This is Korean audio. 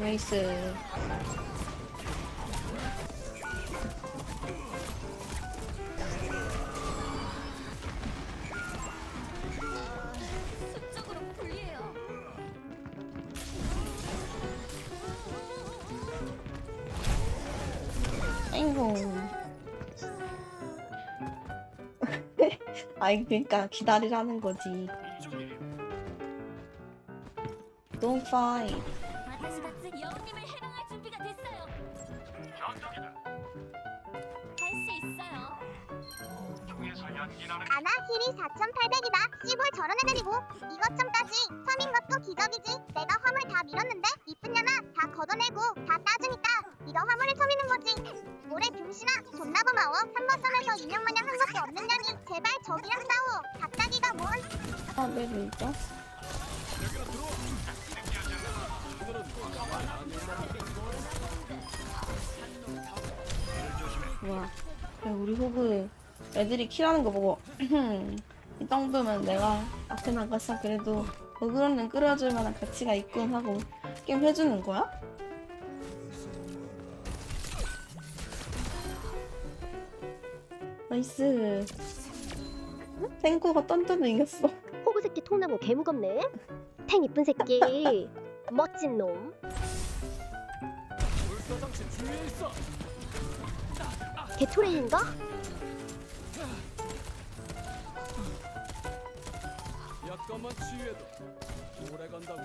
나이스. 아이 그러니까 기다리라는 거지. Don't fight. 여우님을 해방할 준비가 됐어요. 정적이다. 할 수 있어요. 아나힐이 4,800이다. 씨골 저런 애들이고 뭐 이것 좀까지 섬인 것도 기적이지. 내가 화물 다 밀었는데 이쁜 년아 다 걷어내고 다 따주니까 이거 화물을 섬이는 거지. 올해 병신아 존나 고마워. 한번 섬에서 인형마냥 한 것도 없는 년이 제발 저기랑 싸워. 갑자기가 뭔? 아, 내 밀자. 뭐야. 그래, 우리 호그 애들이 킬하는 거 보고, 이 정도면 내가 앞에 나가서 그래도 어그로는 끌어줄 만한 가치가 있군 하고 게임 해주는 거야? 나이스. 탱커가 딴딴 이겼어. 호구 새끼 통나무 개 무겁네. 탱 이쁜 새끼. 멋진 놈. 개토레인가? 약간만 치유해도 오래 간다고.